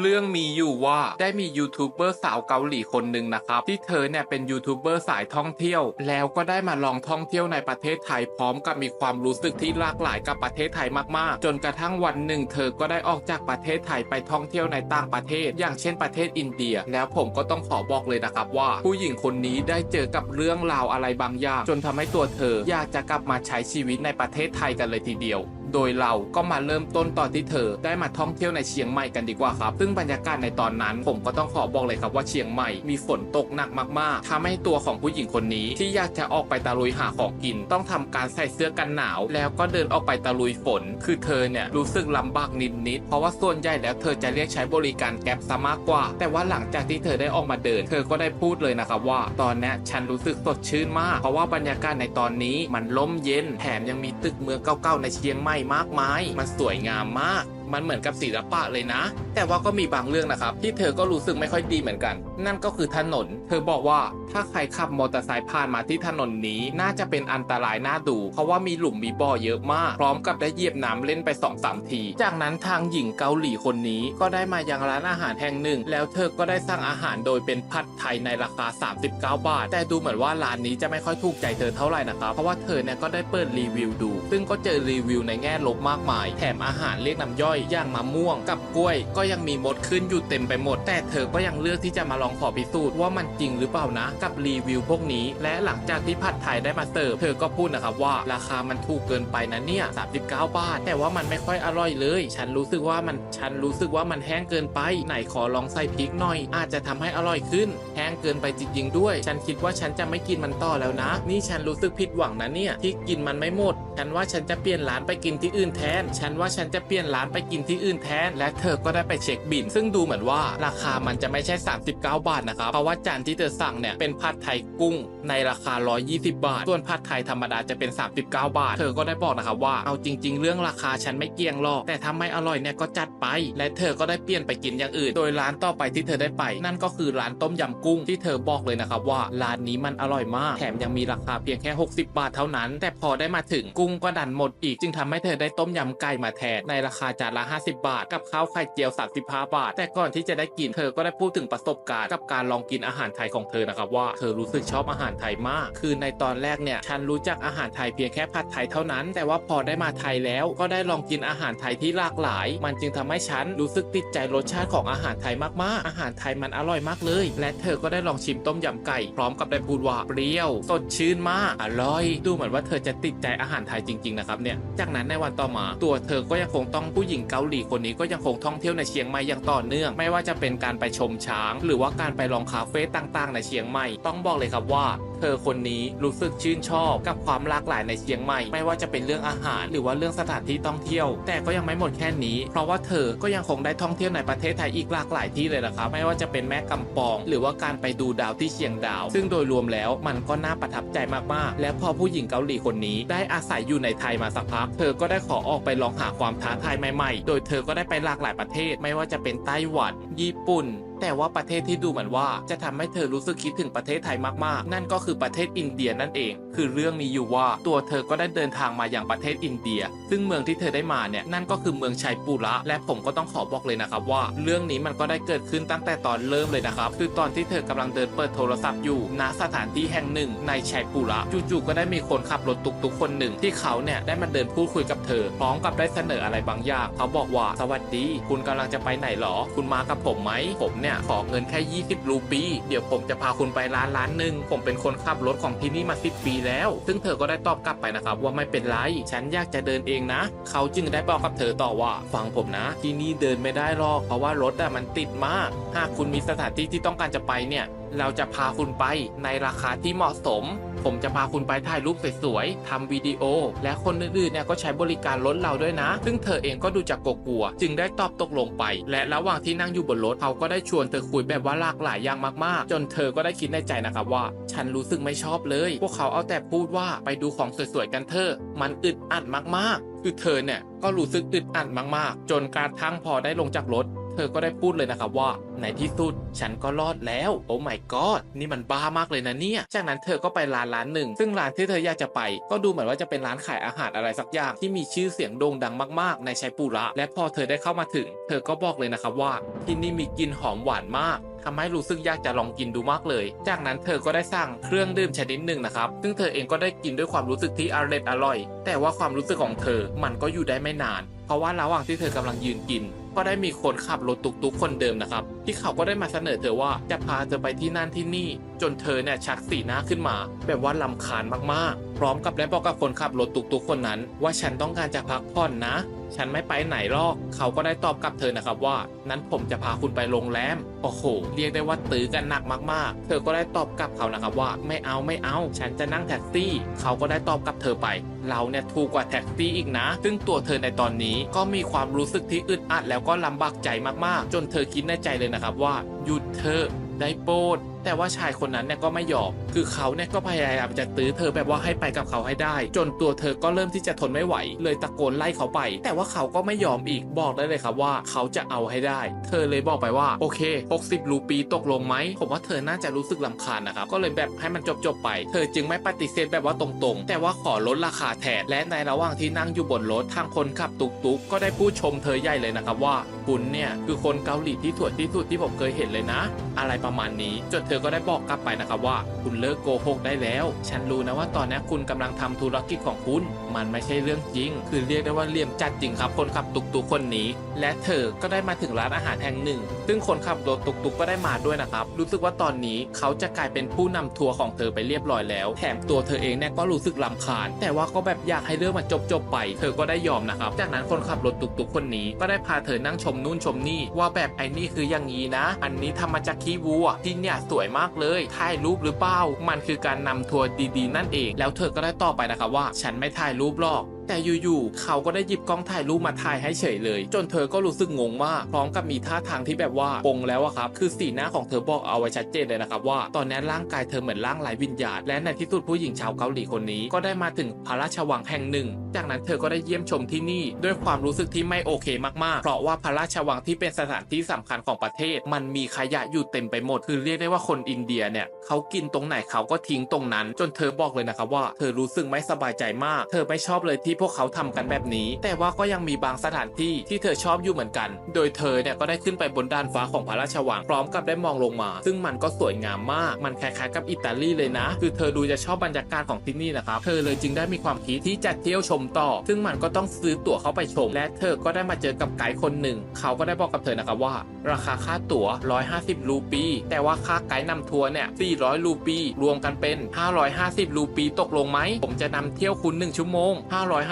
เรื่องมีอยู่ว่าได้มียูทูบเบอร์สาวเกาหลีคนหนึ่งนะครับ ที่เธอเนี่ยเป็นยูทูบเบอร์สายท่องเที่ยว แล้วก็ได้มาลองท่องเที่ยวในประเทศไทยพร้อมกับมีความรู้สึกที่หลากหลายกับประเทศไทยมากๆ จนกระทั่งวันหนึ่ง เธอก็ได้ออกจากประเทศไทยไปท่องเที่ยวในต่างประเทศ อย่างเช่นประเทศอินเดีย แล้วผมก็ต้องขอบอกเลยนะครับว่า ผู้หญิงคนนี้ได้เจอกับเรื่องราวอะไรบางอย่าง จนทำให้ตัวเธออยากจะกลับมาใช้ชีวิตในประเทศไทยกันเลยทีเดียว โดยเราก็มาเริ่มต้นตอนที่เธอได้มาท่องเที่ยวในเชียงใหม่กันดีกว่าครับ ซึ่งบรรยากาศในตอนนั้น ผมก็ต้องขอบอกเลยครับว่าเชียงใหม่มีฝนตกหนักมากๆทำให้ตัวของผู้หญิงคนนี้ ที่อยากจะออกไปตะลุยหาของกิน ต้องทำการใส่เสื้อกันหนาว แล้วก็เดินออกไปตะลุยฝน คือเธอเนี่ยรู้สึกลำบากนิดๆเพราะว่าส่วนใหญ่แล้วเธอจะเรียกใช้บริการแก๊ปซะมากกว่า แต่ว่าหลังจากที่เธอได้ออกมาเดิน เธอก็ได้พูดเลยนะครับว่า ตอนนี้ฉันรู้สึกสดชื่นมาก เพราะว่าบรรยากาศในตอนนี้มันล่มเย็นแถมยังมีตึกเมืองเก่าๆในเชียงใหม่มากมาย มันสวยงามมากมันเหมือนกับศิลปะเลยนะ แต่ว่าก็มีบางเรื่องนะครับ ที่เธอก็รู้สึกไม่ค่อยดีเหมือนกัน นั่นก็คือถนน เธอบอกว่าถ้าใครขับมอเตอร์ไซค์ผ่านมาที่ถนนนี้น่าจะเป็นอันตรายน่าดู เพราะว่ามีหลุมมีบ่อเยอะมาก พร้อมกับได้เหยียบน้ำเล่นไป2อสามที จากนั้นทางหญิงเกาหลีคนนี้ก็ได้มายังร้านอาหารแห่งหนึ่ง แล้วเธอก็ได้สั่งอาหารโดยเป็นผัดไทยในราคา 39 บาท แต่ดูเหมือนว่าร้านนี้จะไม่ค่อยถูกใจเธอเท่าไหร่นะครับเพราะว่าเธอเนี่ยก็ได้เปิดรีวิวดู ซึ่งก็เจอรีวิวในแง่ลบมากมาย แถมอาหารเรียกน้ำย่อยอย่างมะม่วงกับกล้วย ก็ยังมีมดขึ้นอยู่เต็มไปหมด แต่เธอก็ยังเลือกที่จะมาลองขอพิสูจน์ว่ามันจริงหรือเปล่านะ กับรีวิวพวกนี้ และหลังจากที่ผัดไทยได้มาเสิร์ฟเธอก็พูดนะครับว่าราคามันถูกเกินไปนะเนี่ย39 บาท แต่ว่ามันไม่ค่อยอร่อยเลย ฉันรู้สึกว่ามันฉันรู้สึกว่ามันแห้งเกินไป ไหนขอลองใส่พริกหน่อย อาจจะทำให้อร่อยขึ้น แห้งเกินไปจริงๆด้วย ฉันคิดว่าฉันจะไม่กินมันต่อแล้วนะ นี่ฉันรู้สึกผิดหวังนะเนี่ยที่กินมันไม่หมด ฉันว่าฉันจะเปลี่ยนร้านไปกินที่อื่นแทน ฉันว่าฉันจะเปลี่ยนร้านไปกินที่อื่นแทน และเธอก็ได้ไปเช็คบิน ซึ่งดูเหมือนว่าราคามันจะไม่ใช่ 39 บาทนะครับ เพราะว่าจานที่เธอสั่งเนี่ยเป็นผัดไทยกุ้งในราคา 120 บาท ส่วนผัดไทยธรรมดาจะเป็น 39 บาท เธอก็ได้บอกนะครับว่าเอาจริง ๆ เรื่องราคาฉันไม่เกี่ยงหรอก แต่ถ้าไม่อร่อยเนี่ยก็จัดไป และเธอก็ได้เปลี่ยนไปกินอย่างอื่น โดยร้านต่อไปที่เธอได้ไป นั่นก็คือร้านต้มยำกุ้งที่เธอบอกเลยนะครับว่าร้านนี้มันอร่อยมาก แถมยังมีราคาเพียงแค่ 60 บาทเท่านั้น แต่พอได้มาถึงกุ้งก็ดันหมดอีก จึงทำให้เธอได้ต้มยำไก่มาแทนในราคาจานละ 50 บาท กับข้าวไข่เจียว 35 บาท แต่ก่อนที่จะได้กินเธอก็ได้พูดถึงประสบการณ์กับการลองกินอาหารไทยของเธอนะครับว่าเธอรู้สึกชอบอาหารไทยมาก คือในตอนแรกเนี่ยฉันรู้จักอาหารไทยเพียงแค่ผัดไทยเท่านั้น แต่ว่าพอได้มาไทยแล้วก็ได้ลองกินอาหารไทยที่หลากหลาย มันจึงทำให้ฉันรู้สึกติดใจรสชาติของอาหารไทยมากๆ อาหารไทยมันอร่อยมากเลย และเธอก็ได้ลองชิมต้มยำไก่พร้อมกับได้พูดว่าเปรี้ยวสดชื่นมากอร่อย ดูเหมือนว่าเธอจะติดใจอาหารไทยจริง ๆนะครับเนี่ยจากนั้นในวันต่อมาตัวเธอก็ยังคงต้องผู้หญิงเกาหลีคนนี้ก็ยังคงท่องเที่ยวในเชียงใหม่อย่างต่อเนื่อง ไม่ว่าจะเป็นการไปชมช้าง หรือว่าการไปลองคาเฟ่ต่างๆ ในเชียงใหม่ต้องบอกเลยครับว่าเธอคนนี้รู้สึกชื่นชอบกับความหลากหลายในเชียงใหม่ ไม่ว่าจะเป็นเรื่องอาหาร หรือว่าเรื่องสถานที่ท่องเที่ยว แต่ก็ยังไม่หมดแค่นี้ เพราะว่าเธอก็ยังคงได้ท่องเที่ยวในประเทศไทยอีกหลากหลายที่เลยนะครับไม่ว่าจะเป็นแม่กำปอง หรือว่าการไปดูดาวที่เชียงดาว ซึ่งโดยรวมแล้วมันก็น่าประทับใจมากๆ และพอผู้หญิงเกาหลีคนนี้ได้อาศัยอยู่ในไทยมาสักพัก เธอก็ได้ขอออกไปลองหาความท้าทายใหม่ๆ โดยเธอก็ได้ไปหลากหลายประเทศ ไม่ว่าจะเป็นไต้หวัน ญี่ปุ่น แต่ว่าประเทศที่ดูเหมือนว่า จะทำให้เธอรู้สึกคิดถึงประเทศไทยมากๆ นั่นก็คือประเทศอินเดียนั่นเอง คือเรื่องมีอยู่ว่าตัวเธอก็ได้เดินทางมาอย่างประเทศอินเดีย ซึ่งเมืองที่เธอได้มาเนี่ยนั่นก็คือเมืองชัยปูระ และผมก็ต้องขอบอกเลยนะครับว่า เรื่องนี้มันก็ได้เกิดขึ้นตั้งแต่ตอนเริ่มเลยนะครับคือตอนที่เธอกำลังเดินเปิดโทรศัพท์อยู่ณสถานที่แห่งหนึ่ง ในชัยปูระจู่ๆก็ได้มีคนขับรถตุกตุกๆคนหนึ่ง ที่เขาเนี่ยได้มาเดินพูดคุยกับเธอพร้อมกับได้เสนออะไรบางอย่างเขาบอกว่าสวัสดี คุณกำลังจะไปไหนหรอ คุณมากับผมไหมผมเนี่ยขอเงินแค่ 20 รูปี เดี๋ยวผมจะพาคุณไปร้านร้านหนึ่งผมเป็นคนขับรถของที่นี่มา10ปีแล้ว ซึ่งเธอก็ได้ตอบกลับไปนะครับว่าไม่เป็นไร ฉันอยากจะเดินเองนะ เขาจึงได้บอกกับเธอต่อว่า ฟังผมนะ ที่นี่เดินไม่ได้หรอกเพราะว่ารถอะมันติดมาก หากคุณมีสถานที่ที่ต้องการจะไปเนี่ย เราจะพาคุณไปในราคาที่เหมาะสม ผมจะพาคุณไปถ่ายรูปสวยๆทำวิดีโอ และคนอื่นๆเนี่ยก็ใช้บริการรถเราด้วยนะ ซึ่งเธอเองก็ดูจากกลัว จึงได้ตอบตกลงไป และระหว่างที่นั่งอยู่บนรถเขาก็ได้ชวนเธอคุยแบบว่าหลากหลายอย่างมากๆ จนเธอก็ได้คิดในใจนะครับว่า ฉันรู้สึกไม่ชอบเลย พวกเขาเอาแต่พูดว่าไปดูของสวยๆกันเถอะมันอึดอัดมากๆคือเธอเนี่ยก็รู้สึกอึดอัดมากๆ จนกระทั่งพอได้ลงจากรถ เธอก็ได้พูดเลยนะครับว่าในที่สุดฉันก็รอดแล้ว โอ้ my god นี่มันบ้ามากเลยนะเนี่ย จากนั้นเธอก็ไปร้านร้านหนึ่ง ซึ่งร้านที่เธออยากจะไป ก็ดูเหมือนว่าจะเป็นร้านขายอาหารอะไรสักอย่างที่มีชื่อเสียงโด่งดังมากๆ ในชัยปุระ และพอเธอได้เข้ามาถึง เธอก็บอกเลยนะครับว่า ที่นี่มีกลิ่นหอมหวานมากทำให้รู้สึกอยากจะลองกินดูมากเลย จากนั้นเธอก็ได้สั่งเครื่องดื่มชนิดหนึ่งนะครับ ซึ่งเธอเองก็ได้กินด้วยความรู้สึกที่อร่อยอร่อย แต่ว่าความรู้สึกของเธอ มันก็อยู่ได้ไม่นาน เพราะว่าระหว่างที่เธอกำลังยืนกิน ก็ได้มีคนขับรถตุกๆคนเดิมนะครับ ที่เขาก็ได้มาเสนอเธอว่าจะพาเธอไปที่นั่นที่นี่ จนเธอเนี่ยชักสีหน้าขึ้นมา แบบว่าลำคาญมากๆ พร้อมกับได้บอกกับคนขับรถตุกๆคนนั้น ว่าฉันต้องการจะพักผ่อนนะ ฉันไม่ไปไหนหรอก เขาก็ได้ตอบกลับเธอนะครับว่า นั้นผมจะพาคุณไปโรงแรม โอ้โห เรียกได้ว่าตื้อกันหนักมากๆ เธอก็ได้ตอบกลับเขานะครับว่า ไม่เอาไม่เอา ฉันจะนั่งแท็กซี่ เขาก็ได้ตอบกลับเธอไป เราเนี่ยถูกกว่าแท็กซี่อีกนะ ซึ่งตัวเธอในตอนนี้ก็มีความรู้สึกที่อึดอัดแล้วก็ลำบากใจมากๆ จนเธอคิดในใจเลยนะครับว่า หยุดเธอได้โปรด แต่ว่าชายคนนั้นเนี่ยก็ไม่ยอมคือเขาเนี่ยก็พยายามจะตื้อเธอแบบว่าให้ไปกับเขาให้ได้ จนตัวเธอก็เริ่มที่จะทนไม่ไหว เลยตะโกนไล่เขาไป แต่ว่าเขาก็ไม่ยอมอีกบอกได้เลยครับว่าเขาจะเอาให้ได้ เธอเลยบอกไปว่าโอเค 60 รูปีตกลงไหมผมว่าเธอน่าจะรู้สึกลำคาญนะครับก็เลยแบบให้มันจบๆไป เธอจึงไม่ปฏิเสธแบบว่าตรงๆ แต่ว่าขอลดราคาแทนและในระหว่างที่นั่งอยู่บนรถทางคนขับตุกๆก็ได้พูดชมเธอใหญ่เลยนะครับว่าคุณเนี่ยคือคนเกาหลีที่สวยที่สุดที่ผมเคยเห็นเลยนะ อะไรประมาณนี้จนเธออก็ได้บอกกลับไปนะครับว่า คุณเลิกโกหกได้แล้ว ฉันรู้นะว่าตอนนี้คุณกำลังทำธุรกิจของคุณ มันไม่ใช่เรื่องจริง คือเรียกได้ว่าเลี่ยมจัดจริงครับ คนขับตุกตุกคนนี้ และเธอก็ได้มาถึงร้านอาหารแห่งหนึ่ง ซึ่งคนขับรถตุกตุกก็ได้มาด้วยนะครับ รู้สึกว่าตอนนี้เขาจะกลายเป็นผู้นำทัวร์ของเธอไปเรียบร้อยแล้ว แถมตัวเธอเองเนี่ยก็รู้สึกลำคาญ แต่ว่าก็แบบอยากให้เรื่องมันจบจบๆไป เธอก็ได้ยอมนะครับ จากนั้นคนขับรถตุกตุกคนนี้ ก็ได้พาเธอนั่งชมนู่นชมนี่ว่าแบบไอ้นี่คืออย่างนี้นะ อันนี้ทำมาจากขี้วัวที่เนี่ยสวยมากเลยถ่ายรูปหรือเปล่ามันคือการนำทัวร์ดีๆ นั่นเอง แล้วเธอก็ได้ตอบไปนะครับว่า ฉันไม่ถ่ายรูปหรอก แต่อยู่ๆเขาก็ได้หยิบกล้องถ่ายรูปมาถ่ายให้เฉยเลย จนเธอก็รู้สึกงงมากพร้อมกับมีท่าทางที่แบบว่าปงแล้วอะครับ คือสีหน้าของเธอบอกเอาไว้ชัดเจนเลยนะครับว่าตอนนี้ร่างกายเธอเหมือนร่างไร้วิญญาณและในที่สุดผู้หญิงชาวเกาหลีคนนี้ก็ได้มาถึงพระราชวังแห่งหนึ่ง จากนั้นเธอก็ได้เยี่ยมชมที่นี่ ด้วยความรู้สึกที่ไม่โอเคมากๆ เพราะว่าพระราชวังที่เป็นสถานที่สำคัญของประเทศ มันมีขยะอยู่เต็มไปหมด คือเรียกได้ว่าคนอินเดียเนี่ยเขากินตรงไหนเขาก็ทิ้งตรงนั้น จนเธอบอกเลยนะครับว่า เธอรู้สึกไม่สบายใจมาก เธอไม่ชอบเลยที่พวกเขาทำกันแบบนี้ แต่ว่าก็ยังมีบางสถานที่ที่เธอชอบอยู่เหมือนกัน โดยเธอเนี่ยก็ได้ขึ้นไปบนด้านฟ้าของพระราชวัง พร้อมกับได้มองลงมา ซึ่งมันก็สวยงามมาก มันคล้ายๆกับอิตาลีเลยนะ คือเธอดูจะชอบบรรยากาศของที่นี่นะครับ เธอเลยจึงได้มีความคิดที่จะเที่ยวชมต่อ ซึ่งมันก็ต้องซื้อตั๋วเข้าไปชม และเธอก็ได้มาเจอกับไกด์คนหนึ่ง เขาก็ได้บอกกับเธอนะครับว่า ราคาค่าตั๋ว 150 รูปี แต่ว่าค่าไกด์นำทัวร์เนี่ย 400 รูปี รวมกันเป็น 550 รูปีตกลงไหม ผมจะนำเที่ยวคุณ 1 ชั่วโมง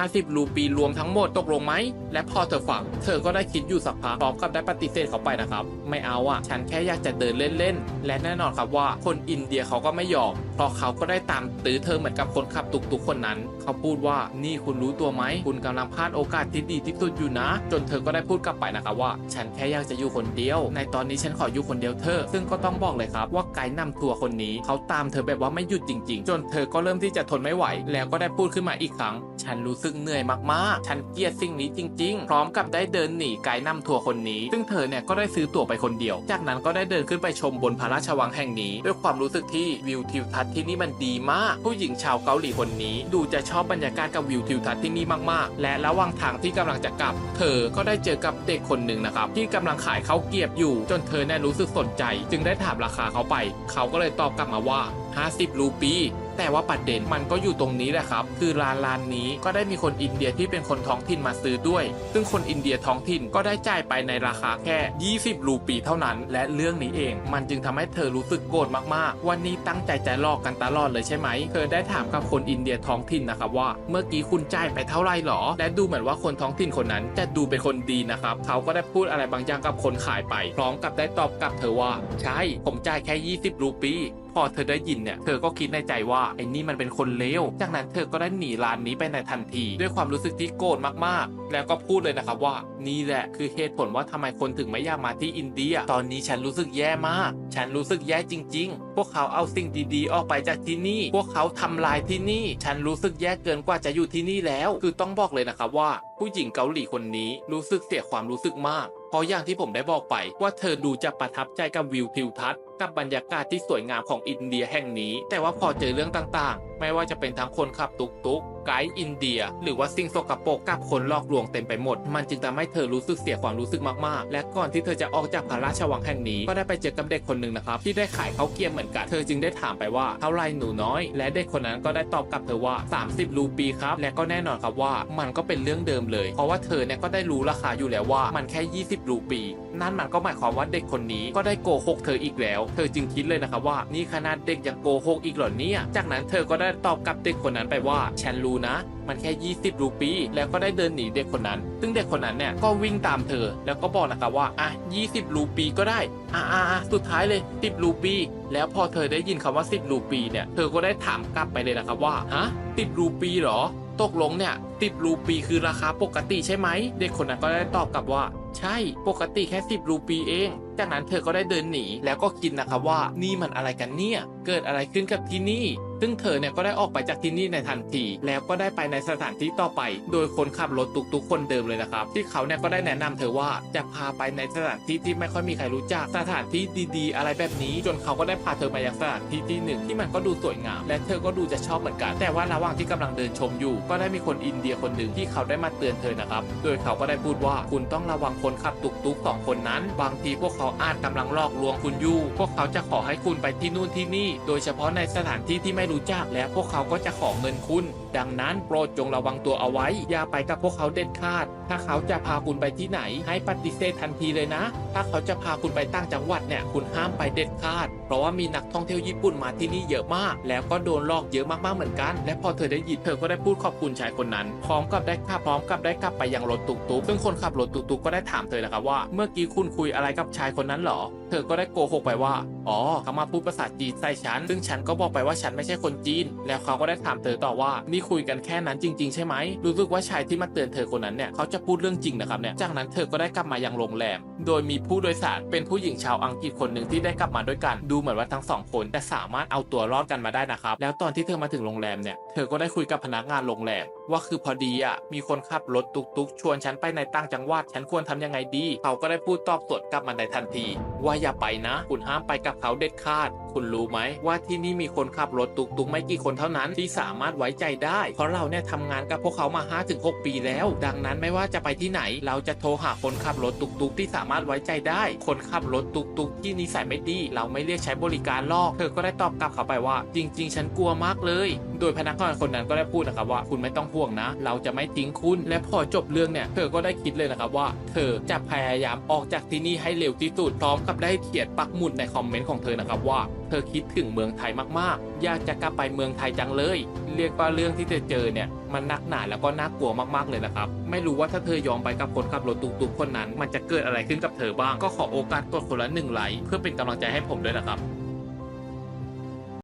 550 รูปีรวมทั้งหมดตกลงไหม และพอเธอฟัง เธอก็ได้คิดอยู่สักพักพร้อมกับได้ปฏิเสธเขาไปนะครับ ไม่เอาอะฉันแค่อยากจะเดินเล่นๆ และแน่นอนครับว่าคนอินเดียเขาก็ไม่ยอม เพราะเขาก็ได้ตามตื้อเธอเหมือนกับคนขับตุกๆคนนั้น เขาพูดว่านี่คุณรู้ตัวไหม คุณกำลังพลาดโอกาสที่ดีที่สุดอยู่นะ จนเธอก็ได้พูดกลับไปนะครับว่า ฉันแค่อยากจะอยู่คนเดียว ในตอนนี้ฉันขออยู่คนเดียวเธอ ซึ่งก็ต้องบอกเลยครับว่าไกด์นำทัวร์คนนี้เขาตามเธอแบบว่าไม่หยุดจริง ๆ จนเธอก็เริ่มที่จะทนไม่ไหว แล้วก็ได้พูดขึ้นมาอีกครั้ง ฉันรู้สึกเหนื่อยมากๆ ฉันเกลียดสิ่งนี้จริง ๆ พร้อมกับได้เดินหนีไกด์นำทัวร์คนนี้ ซึ่งเธอเนี่ยก็ได้ซื้อตั๋วไปคนเดียว จากนั้นก็ได้เดินขึ้นไปชมบนพระราชวังแห่งนี้ ด้วยความรู้สึกที่วิวทิวทัศน์ที่นี่มันดีมาก ผู้หญิงชาวเกาหลีคนนี้ ดูจะชอบบรรยากาศกับวิวทิวทัศน์ที่นี่มากๆ และระหว่างทางที่กำลังจะกลับ เธอก็ได้เจอกับเด็กคนหนึ่งนะครับที่กำลังขายข้าวเกียบอยู่ จนเธอเนี่ยรู้สึกสนใจ จึงได้ถามราคาเขาไป เขาก็เลยตอบกลับมาว่า 50 รูปี แต่ว่าประเด็นมันก็อยู่ตรงนี้แหละครับ คือร้านร้านนี้ก็ได้มีคนอินเดียที่เป็นคนท้องถิ่นมาซื้อด้วย ซึ่งคนอินเดียท้องถิ่นก็ได้จ่ายไปในราคาแค่ 20 รูปีเท่านั้น และเรื่องนี้เอง มันจึงทำให้เธอรู้สึกโกรธมากๆ วันนี้ตั้งใจจะลอกกันตลอดเลยใช่ไหม เธอได้ถามกับคนอินเดียท้องถิ่นนะครับว่า เมื่อกี้คุณจ่ายไปเท่าไหร่หรอ และดูเหมือนว่าคนท้องถิ่นคนนั้นจะดูเป็นคนดีนะครับ เขาก็ได้พูดอะไรบางอย่างกับคนขายไป พร้อมกับได้ตอบกลับเธอว่า ใช่ ผมจ่ายแค่ 20 รูปี พอเธอได้ยินเนี่ยเธอก็คิดในใจว่าไอ้นี่มันเป็นคนเลวจากนั้นเธอก็ได้หนีร้านนี้ไปในทันที ด้วยความรู้สึกที่โกรธมากๆ แล้วก็พูดเลยนะครับว่านี่แหละคือเหตุผลว่าทำไมคนถึงไม่อยากมาที่อินเดีย ตอนนี้ฉันรู้สึกแย่มาก ฉันรู้สึกแย่จริง ๆ พวกเขาเอาสิ่งดีๆ ออกไปจากที่นี่ พวกเขาทำลายที่นี่ ฉันรู้สึกแย่เกินกว่าจะอยู่ที่นี่แล้ว คือต้องบอกเลยนะครับว่า ผู้หญิงเกาหลีคนนี้รู้สึกเสียความรู้สึกมาก เพราะอย่างที่ผมได้บอกไปว่าเธอดูจะประทับใจกับวิวทิวทัศน์กับบรรยากาศที่สวยงามของอินเดียแห่งนี้ แต่ว่าพอเจอเรื่องต่างๆ ไม่ว่าจะเป็นทั้งคนขับตุกตุกไกด์อินเดีย หรือว่าสิ่งสกปรกกับคนลอกลวงเต็มไปหมด มันจึงทำให้เธอรู้สึกเสียความรู้สึกมากๆ และก่อนที่เธอจะออกจากพระราชวังแห่งนี้ ก็ได้ไปเจอกับเด็กคนหนึ่งนะครับ ที่ได้ขายข้าวเกี๊ยวเหมือนกัน เธอจึงได้ถามไปว่าเท่าไรหนูน้อย และเด็กคนนั้นก็ได้ตอบกลับเธอว่า 30 รูปีครับ และก็แน่นอนครับว่ามันก็เป็นเรื่องเดิมเลย เพราะว่าเธอเนี่ยก็ได้รู้ราคาอยู่แล้วว่ามันแค่ 20 รูปี นั่นมันก็หมายความว่าเด็กคนนี้ก็ได้โกหกเธออีกแล้ว เธอจึงคิดเลยนะครับว่านี่ขนาดเด็กยังโกหกอีกเหรอเนี่ย จากนั้นเธอก็ได้ตอบกับเด็กคนนั้นไปว่าฉันรู้นะ มันแค่ 20 รูปี แล้วก็ได้เดินหนีเด็กคนนั้น ซึ่งเด็กคนนั้นเนี่ยก็วิ่งตามเธอ แล้วก็บอกนะครับว่า อะ 20 รูปีก็ได้ อะอะอะสุดท้ายเลย 10 รูปี แล้วพอเธอได้ยินคำว่า 10 รูปีเนี่ย เธอก็ได้ถามกลับไปเลยนะครับว่า ฮะ 10 รูปีเหรอ ตกลงเนี่ย10 รูปีคือราคาปกติใช่ไหม เด็กคนนั้นก็ได้ตอบกลับว่าใช่ปกติแค่ 10 รูปีเอง จากนั้นเธอก็ได้เดินหนี แล้วก็คิดนะครับว่านี่มันอะไรกันเนี่ย เกิดอะไรขึ้นกับที่นี่ ซึ่งเธอเนี่ยก็ได้ออกไปจากที่นี่ในทันที แล้วก็ได้ไปในสถานที่ต่อไป โดยคนขับรถตุกๆคนเดิมเลยนะครับ ที่เขาเนี่ยก็ได้แนะนำเธอว่าจะพาไปในสถานที่ที่ไม่ค่อยมีใครรู้จักสถานที่ดีๆ อะไรแบบนี้ จนเขาก็ได้พาเธอมายังสถานที่ที่หนึ่งที่มันก็ดูสวยงาม และเธอก็ดูจะชอบเหมือนกัน แต่ว่าระหว่างที่กำลังเดินชมอยู่ ก็ได้มีคนอินเดียคนหนึ่งที่เขาได้มาเตือนเธอนะครับ โดยเขาก็ได้พูดว่าคุณต้องระวังคนขับตุกๆสองคนนั้น บางทีพวกเขาอาจกำลังหลอกลวงคุณอยู่ พวกเขาจะขอให้คุณไปที่นู่นที่นี่ โดยเฉพาะในสถานที่ที่ไม่รู้จักและพวกเขาก็จะขอเงินคุณ ดังนั้นโปรดจงระวังตัวเอาไว้ อย่าไปกับพวกเขาเด็ดขาด ถ้าเขาจะพาคุณไปที่ไหน ให้ปฏิเสธทันทีเลยนะ ถ้าเขาจะพาคุณไปต่างจังหวัดเนี่ยคุณห้ามไปเด็ดขาด เพราะว่ามีนักท่องเที่ยวญี่ปุ่นมาที่นี่เยอะมาก แล้วก็โดนหลอกเยอะมากๆเหมือนกัน และพอเธอได้ยินเธอก็ได้พูดขอบคุณชายคนนั้น พร้อมกับได้ขับพร้อมกับได้กลับไปยังรถตุกๆซึ่งคนขับรถตุกๆก็ได้ถามเธอนะครับว่า เมื่อกี้คุณคุยอะไรกับชายคนนั้นเหรอ เธอก็ได้โกหกไปว่า อ๋อ เขามาพูดภาษาจีนใส่ฉัน ซึ่งฉันก็บอกไปว่าฉันไม่ใช่คนจีน แล้วเขาก็ได้ถามเธอต่อว่านี่คุยกันแค่นั้นจริง ๆ ใช่ไหมรู้สึกว่าชายที่มาเตือนเธอคนนั้นเนี่ยเขาจะพูดเรื่องจริงนะครับเนี่ยจากนั้นเธอก็ได้กลับมายังโรงแรม โดยมีผู้โดยสารเป็นผู้หญิงชาวอังกฤษคนหนึ่งที่ได้กลับมาด้วยกันดูเหมือนว่าทั้งสองคนจะสามารถเอาตัวรอดกันมาได้นะครับแล้วตอนที่เธอมาถึงโรงแรมเนี่ยเธอก็ได้คุยกับพนักงานโรงแรม ว่าคือพอดีอะมีคนขับรถตุกๆ ชวนฉันไปในต่างจังหวัดฉันควรทำยังไงดี เขาก็ได้พูดตอบสวนกลับมาในทันที ว่าอย่าไปนะ คุณห้ามไปกับเขาเด็ดขาด คุณรู้ไหมว่าที่นี่มีคนขับรถตุกๆ ไม่กี่คนเท่านั้นที่สามารถไว้ใจได้ เพราะเราเนี่ยทำงานกับพวกเขามา 5-6 ปีแล้ว ดังนั้นไม่ว่าจะไปที่ไหน เราจะโทรหาคนขับรถตุกๆ ที่สามารถไว้ใจได้ คนขับรถตุกๆ ที่นิสัยไม่ดี เราไม่เรียกใช้บริการลอก เธอก็ได้ตอบกลับเขาไปว่า จริง ๆ ฉันกลัวมากเลย โดยพนักงานคนนั้นก็ได้พูดนะครับว่าคุณไม่ต้องห่วงนะ เราจะไม่ทิ้งคุณ และพอจบเรื่องเนี่ยเธอก็ได้คิดเลยนะครับว่า เธอจะพยายามออกจากที่นี่ให้เร็วที่สุดพร้อมกับได้เขียนปักหมุดในคอมเมนต์ของเธอนะครับว่าเธอคิดถึงเมืองไทยมากๆ อยากจะกลับไปเมืองไทยจังเลย เรียกว่าเรื่องที่เธอเจอเนี่ยมันนักหนาแล้วก็น่ากลัวมากๆเลยนะครับ ไม่รู้ว่าถ้าเธอยอมไปกับคนขับรถตุกๆคนนั้น มันจะเกิดอะไรขึ้นกับเธอบ้างก็ขอโอกาสกดคนละหนึ่งไลค์เพื่อเป็นกำลังใจให้ผมด้วยนะครับ